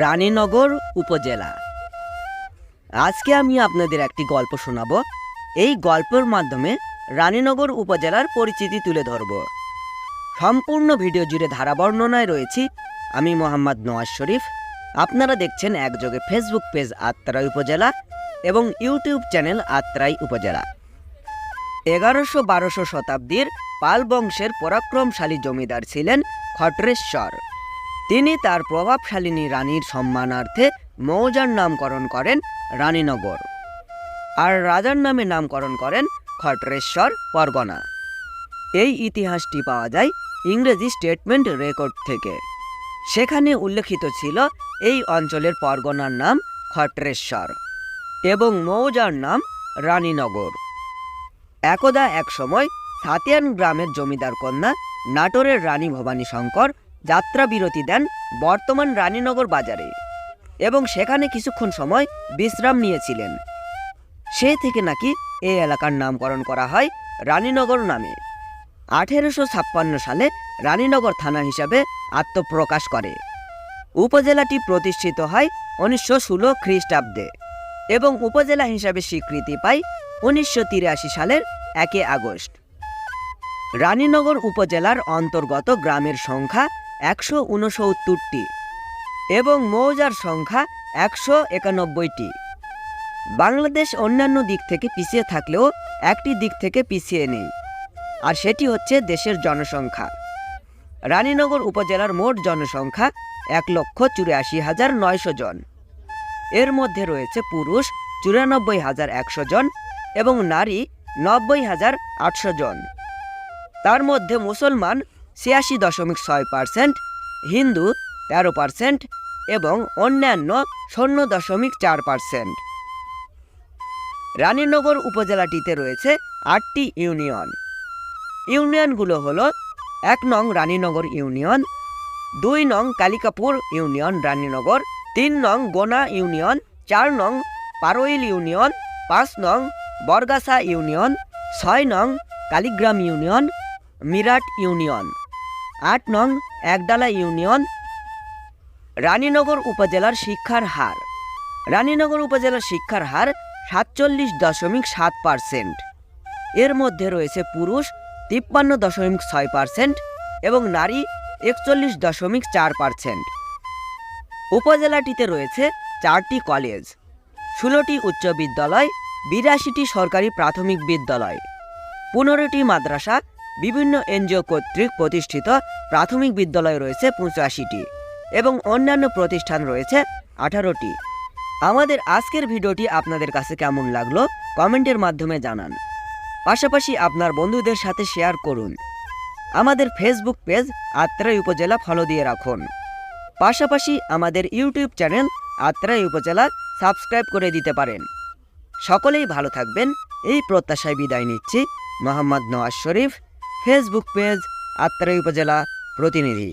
রানীনগর উপজেলা। আজকে আমি আপনাদের একটি গল্প শোনাবো। এই গল্পের মাধ্যমে রানীনগর উপজেলার পরিচিতি তুলে ধরব। সম্পূর্ণ ভিডিও জুড়ে ধারা বর্ণনায় রয়েছি আমি মোহাম্মদ নওয়াজ শরীফ। আপনারা দেখছেন একযোগে ফেসবুক পেজ আত্রাই উপজেলা এবং ইউটিউব চ্যানেল আত্রাই উপজেলা। এগারোশো বারোশো শতাব্দীর পাল বংশের পরাক্রমশালী জমিদার ছিলেন খটরেশ্বর। তিনি তার প্রভাবশালিনী রানীর সম্মানার্থে মৌজার নামকরণ করেন রানীনগর। আর রাজার নামে নামকরণ করেন খটরেশ্বর পরগনা। এই ইতিহাসটি পাওয়া যায় ইংরেজি স্টেটমেন্ট রেকর্ড থেকে। সেখানে উল্লেখিত ছিল এই অঞ্চলের পরগনার নাম খটরেশ্বর এবং মৌজার নাম রানীনগর। একদা এক সময় সাতিয়ান গ্রামের জমিদার কন্যা নাটোরের রানী ভবানী শঙ্কর যাত্রা বিরতি দেন বর্তমান রানীনগর বাজারে এবং সেখানে কিছুক্ষণ সময় বিশ্রাম নিয়েছিলেন। সে থেকে নাকি এই এলাকার নামকরণ করা হয় রানীনগর নামে। আঠেরোশো ছাপ্পান্ন সালে রানীনগর থানা হিসাবে আত্মপ্রকাশ করে। উপজেলাটি প্রতিষ্ঠিত হয় উনিশশো ষোলো খ্রিস্টাব্দে এবং উপজেলা হিসাবে স্বীকৃতি পায় উনিশশো তিরাশি সালের একে আগস্ট। রানীনগর উপজেলার অন্তর্গত গ্রামের সংখ্যা একশো উনসত্তরটি এবং মৌজার সংখ্যা একশো একানব্বইটি। বাংলাদেশ অন্যান্য দিক থেকে পিছিয়ে থাকলেও একটি দিক থেকে পিছিয়ে নেই, আর সেটি হচ্ছে দেশের জনসংখ্যা। রানীনগর উপজেলার মোট জনসংখ্যা এক লক্ষ চুরাশি হাজার নয়শো জন। এর মধ্যে রয়েছে পুরুষ চুরানব্বই হাজার একশো জন এবং নারী নব্বই হাজার আটশো জন। তার মধ্যে মুসলমান ছিয়াশি দশমিক ছয় পার্সেন্ট, হিন্দু তেরো পার্সেন্ট এবং অন্যান্য শূন্য দশমিক চার পার্সেন্ট। রানীনগর উপজেলাটিতে রয়েছে আটটি ইউনিয়ন। ইউনিয়নগুলো হলো এক নং রানীনগর ইউনিয়ন, দুই নং কালিকাপুর ইউনিয়ন রানীনগর, তিন নং গোনা ইউনিয়ন, চার নং পারোইল ইউনিয়ন, পাঁচ নং বরগাছা ইউনিয়ন, ছয় নং কালিগ্রাম ইউনিয়ন, মিরাট ইউনিয়ন। আট নং, একডালা ইউনিয়ন, রানীনগর উপজেলার শিক্ষার হার। রানীনগর উপজেলার শিক্ষার হার সাতচল্লিশ দশমিক সাত পার্সেন্ট। এর মধ্যে রয়েছে পুরুষ তিপ্পান্ন দশমিক ছয় পার্সেন্ট এবং নারী একচল্লিশ দশমিক চার পার্সেন্ট। উপজেলাটিতে রয়েছে চারটি কলেজ, ষোলোটি উচ্চ বিদ্যালয়, বিরাশিটি সরকারি প্রাথমিক বিদ্যালয়, পনেরোটি মাদ্রাসা বিভিন্ন এনজিও কর্তৃক প্রতিষ্ঠিত প্রাথমিক বিদ্যালয় রয়েছে পঁচাশিটি এবং অন্যান্য প্রতিষ্ঠান রয়েছে আঠারোটি। আমাদের আজকের ভিডিওটি আপনাদের কাছে কেমন লাগল কমেন্টের মাধ্যমে জানান। পাশাপাশি আপনার বন্ধুদের সাথে শেয়ার করুন। আমাদের ফেসবুক পেজ আত্রাই উপজেলা ফলো দিয়ে রাখুন। পাশাপাশি আমাদের ইউটিউব চ্যানেল আত্রাই উপজেলা সাবস্ক্রাইব করে দিতে পারেন। সকলেই ভালো থাকবেন, এই প্রত্যাশায় বিদায় নিচ্ছি। মোহাম্মদ নওয়াজ শরীফ ফেসবুক পেজ আত্রাই উপজেলা প্রতিনিধি।